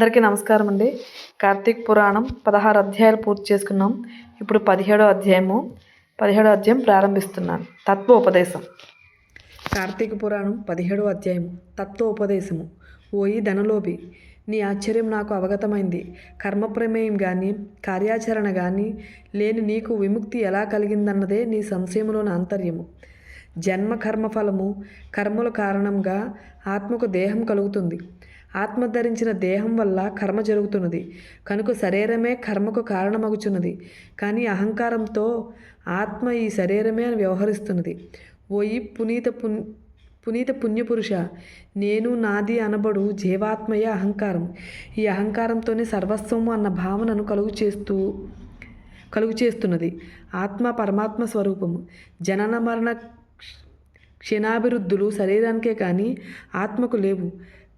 అందరికీ నమస్కారం అండి. కార్తీక పురాణం పదహారు అధ్యాయాలు పూర్తి చేసుకున్నాం. ఇప్పుడు పదిహేడో అధ్యాయము పదిహేడో అధ్యాయం ప్రారంభిస్తున్నాను. తత్వోపదేశం. కార్తీక పురాణం పదిహేడో అధ్యాయం తత్వోపదేశము. ఓయి ధనలోభి నీ ఆశ్చర్యం నాకు అవగతమైంది. కర్మ ప్రమేయం కానీ కార్యాచరణ కానీ లేని నీకు విముక్తి ఎలా కలిగిందన్నదే నీ సంశయములోని ఆంతర్యము జన్మ కర్మఫలము కర్మల కారణంగా ఆత్మకు దేహం కలుగుతుంది. ఆత్మ ధరించిన దేహం వల్ల కర్మ జరుగుతున్నది. కనుక శరీరమే కర్మకు కారణమగుచున్నది. కానీ అహంకారంతో ఆత్మ ఈ శరీరమే అని వ్యవహరిస్తున్నది. ఓయి పునీత పున్ పునీత పుణ్యపురుష నేను నాది అనబడు జీవాత్మయ అహంకారం. ఈ అహంకారంతోనే సర్వస్వము అన్న భావనను కలుగు చేస్తూ కలుగు చేస్తున్నది. ఆత్మ పరమాత్మ స్వరూపము. జనన మరణ క్షీణాభివృద్ధులు శరీరానికే కానీ ఆత్మకు లేవు.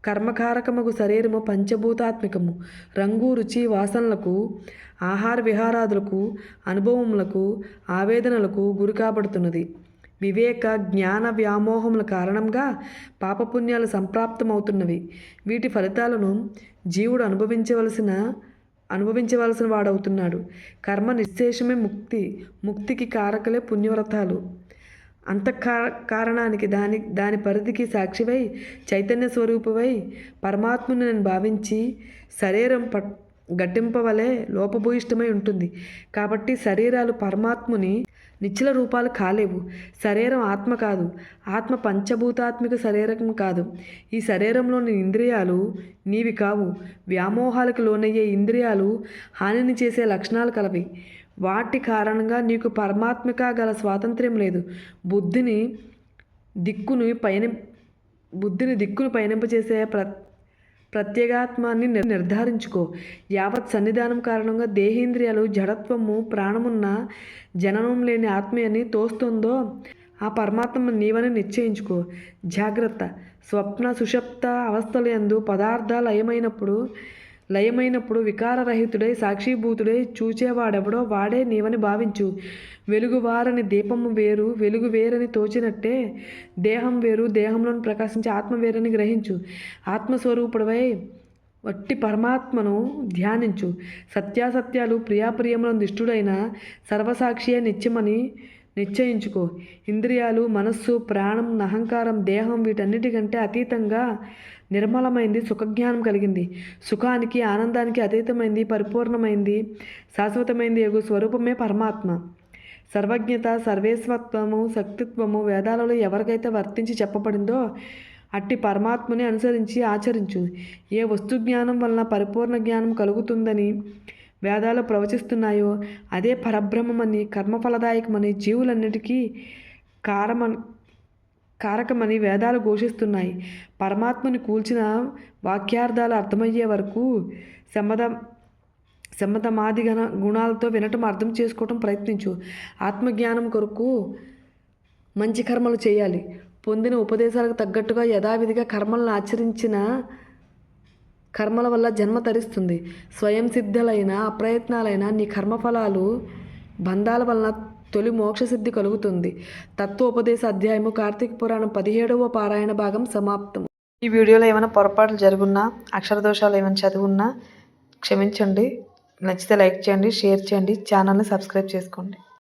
కర్మకారకముకు శరీరము పంచభూతాత్మికము. రంగు రుచి వాసనలకు ఆహార విహారాదులకు అనుభవములకు ఆవేదనలకు గురి కాబడుతున్నది వివేక జ్ఞాన వ్యామోహముల కారణంగా పాపపుణ్యాలు సంప్రాప్తమవుతున్నవి. వీటి ఫలితాలను జీవుడు అనుభవించవలసిన అనుభవించవలసిన వాడవుతున్నాడు. కర్మ నిశ్శేషమే ముక్తి ముక్తికి కారకలే పుణ్యవ్రతాలు. అంత కారణానికి దాని దాని పరిధికి సాక్షివై చైతన్య స్వరూపమై పరమాత్మను నేను భావించి శరీరం పట్ గట్టింపవలే లోపభూయిష్టమై ఉంటుంది. కాబట్టి శరీరాలు పరమాత్ముని నిశ్చల రూపాలు కాలేవు. శరీరం ఆత్మ కాదు. ఆత్మ పంచభూతాత్మిక శరీరం కాదు. ఈ శరీరంలోని ఇంద్రియాలు నీవి కావు. వ్యామోహాలకు లోనయ్యే ఇంద్రియాలు హానిని చేసే లక్షణాలు కలవి. వాటి కారణంగా నీకు పరమాత్మిక గల స్వాతంత్ర్యం లేదు. బుద్ధిని దిక్కును పయని బుద్ధిని దిక్కును పయనింపచేసే ప్ర ప్రత్యేగాత్మాన్ని నిర్ధారించుకో. యావత్ సన్నిధానం కారణంగా దేహేంద్రియాలు జడత్వము ప్రాణమున్న జననం లేని ఆత్మీయని తోస్తుందో ఆ పరమాత్మ నీవని నిశ్చయించుకో. జాగ్రత్త. స్వప్న సుషప్త అవస్థలందు పదార్థాలు అయమైనప్పుడు లయమైనప్పుడు వికారరహితుడై సాక్షిభూతుడై చూచేవాడెవడో వాడే నీవని భావించు. వెలుగువారని దీపము వేరు వెలుగు వేరని తోచినట్టే దేహం వేరు దేహంలోని ప్రకాశించే ఆత్మ వేరని గ్రహించు. ఆత్మస్వరూపుడవై వట్టి పరమాత్మను ధ్యానించు. సత్యాసత్యాలు ప్రియాప్రియములను దిష్టుడైన సర్వసాక్షియే నిత్యమని నిశ్చయించుకో. ఇంద్రియాలు మనస్సు ప్రాణం అహంకారం దేహం వీటన్నిటికంటే అతీతంగా నిర్మలమైంది సుఖజ్ఞానం కలిగింది. సుఖానికి ఆనందానికి అతీతమైంది పరిపూర్ణమైంది శాశ్వతమైంది ఎగు స్వరూపమే పరమాత్మ. సర్వజ్ఞత సర్వేశ్వత్వము శక్తిత్వము వేదాలలో ఎవరికైతే వర్తించి చెప్పబడిందో అట్టి పరమాత్మని అనుసరించి ఆచరించు. ఏ వస్తు జ్ఞానం వలన పరిపూర్ణ జ్ఞానం కలుగుతుందని వేదాలు ప్రవచిస్తున్నాయో అదే పరబ్రహ్మమని కర్మఫలదాయకమని జీవులన్నిటికీ కారమ కారకమని వేదాలు ఘోషిస్తున్నాయి. పరమాత్మని కూల్చిన వాక్యార్థాలు అర్థమయ్యే వరకు శమద శమతమాది గణ గుణాలతో వినటం అర్థం చేసుకోవటం ప్రయత్నించు. ఆత్మజ్ఞానం కొరకు మంచి కర్మలు చేయాలి. పొందిన ఉపదేశాలకు తగ్గట్టుగా యథావిధిగా కర్మలను ఆచరించిన కర్మల వల్ల జన్మ తరిస్తుంది. స్వయం సిద్ధులైన అప్రయత్నాలైన నీ కర్మఫలాలు బంధాల వలన తొలి మోక్షసిద్ధి కలుగుతుంది. తత్వోపదేశ అధ్యాయము కార్తీక పురాణం పదిహేడవ పారాయణ భాగం సమాప్తం ఈ వీడియోలో ఏమైనా పొరపాట్లు జరుగున్నా అక్షర దోషాలు ఏమైనా చదువున్నా క్షమించండి. నచ్చితే లైక్ చేయండి షేర్ చేయండి ఛానల్ని సబ్స్క్రైబ్ చేసుకోండి.